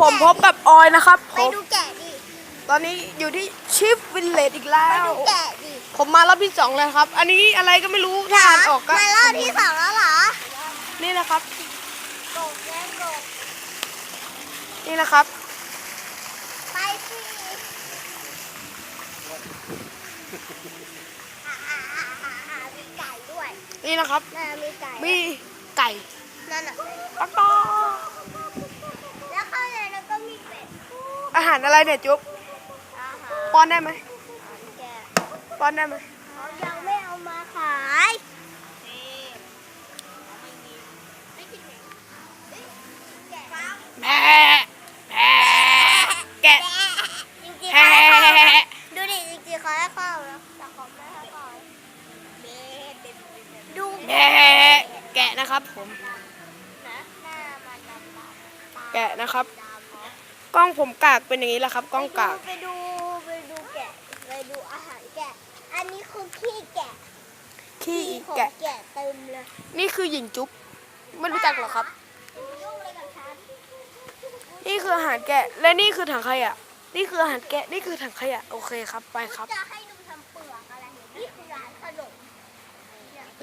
ผมพบกับออยนะครับผไปมดูแกะดิตอนนี้อยู่ที่ชิฟวิลเลจอีกแล้ไปว ดูแกะดิผมมารอบที่สองแล้วครับ อันนี้อะไรก็ไม่รู้ถ้าอ่านออกก็มารอบที่สองแล้วเหรอนี่นะครับ กบแล้วกบนี่นะครับ ไปสิอ่าอ่าอ่าอ่าอ่ามีไก่ด้วยนี่นะครับ น่ามีไก่มีไก่นั่นน่ะปะกอแล้วข้างในนั้นก็มีเป็ด อา หารอะไรเนี่ยจุ๊บอาหารป้อนได้ไหมแกะป้อนได้ไหมเขายังไม่เอามาขายนี่ไม่กินเองเอ้ยแกะครับแพะแพะแกะจริงๆแพเขาให้เข้านะะดูดิจริงๆเขาให้เข้านะแต่เขาไม่ให้เข้าดูแพะแกะนะครับผมนะหน้ามันดำๆ แกะนะครับดำๆเหรอ กล้องผมกากเป็นอย่างนี้แหละครับ กล้องกาก ไปดูไปดูแกะไปดูอาหารแกะ อันนี้คือขี้แกะขี้ของแกะ แกะเต็มเลยนี่คือหญิงจุ๊บไม่รู้จักหรอครับ ยุ่งอะไรกับฉันนี่คืออาหารแกะ และนี่คือถังขยะ นี่คืออาหารแกะ นี่คือถังขยะ โอเคครับ ไปครับ จะให้ดูทำเปลือกอะไรนี่คือร้านขนม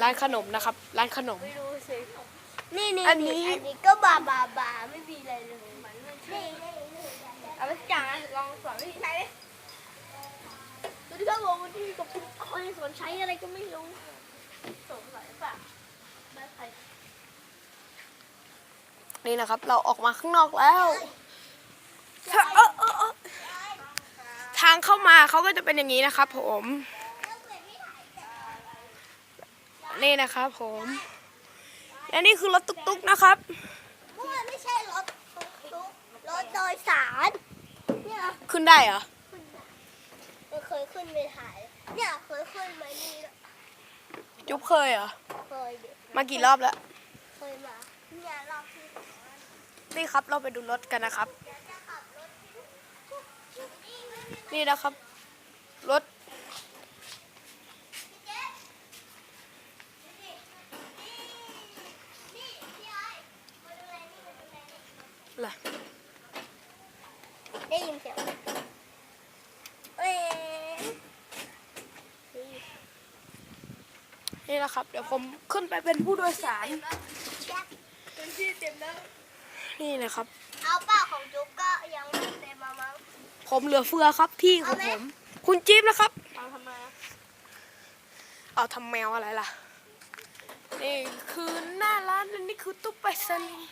ร้านขนมนะครับ ร้านขนม ไม่รู้สินี่นี่อันนี้ อันนี้ก็บาบาบาไม่มีอะไรเลยเหมือนมันนี่เอาไปจังลอง สอนวิธีใช้ดิดูดิครับผมวันนี้กับคุณคอยสอนใช้อะไรก็ไม่รู้สงสัยป่ะไม่ใครนี่นะครับ เราออกมาข้างนอกแล้วถ้าเออเออเออทางเข้ามาเขาก็จะเป็นอย่างนี้นะครับ ผม นี่นะครับผม และนี่คือรถตุ๊กๆนะครับเมื่อไม่ใช่รถตุ๊กตุ๊กรถโดยสารเนี่ย ขึ้นได้เหรอเราเคยขึ้นไปถ่ายเนี่ยเคยขึ้นมานี่ด้วยจุ๊บเคยเหรอ เคยดิมากี่รอบแล้ว เคยมาเนี่ยรอบที่สองนี่ครับเราไปดูรถกันนะครับ เดี๋ยวจะขับรถนี่นะครับ รถ นี่พี่ไอ้มาดูแลนี่มาดูแลนี่อะ ไรได้ยินเสียงเอ้ยนี่นะครับ เดี๋ยวผมขึ้นไปเป็นผู้โดยสาร เป็นที่เต็มแล้ว นี่นะครับ เอาเป้าของจุ๊กก็ยังไม่เต็มมามั้งผมเหลือเฟือครับที่ของเอาไหมผม คุณจี๊บนะครับ เอาทำไมเอาทำแมวอะไรล่ะ นี่คือหน้าร้านและนี่คือตู้ไปรษณีย์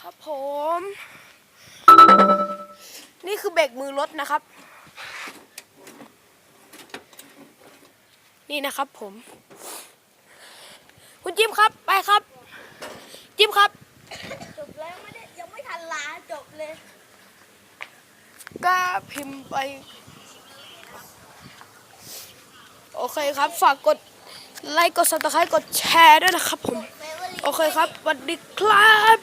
ครับผม นี่คือเบรกมือรถนะครับ นี่นะครับผม คุณจิ๊บครับไปครับ จิ๊บครับ จบแล้วไม่ได้ยังไม่ทันลาจบเลยก็พิมพ์ไป โอเคครับ ฝากกดไลค์กดซับสไครต์กดแชร์ด้วยนะครับผม โอเคครับสวัสดีครับ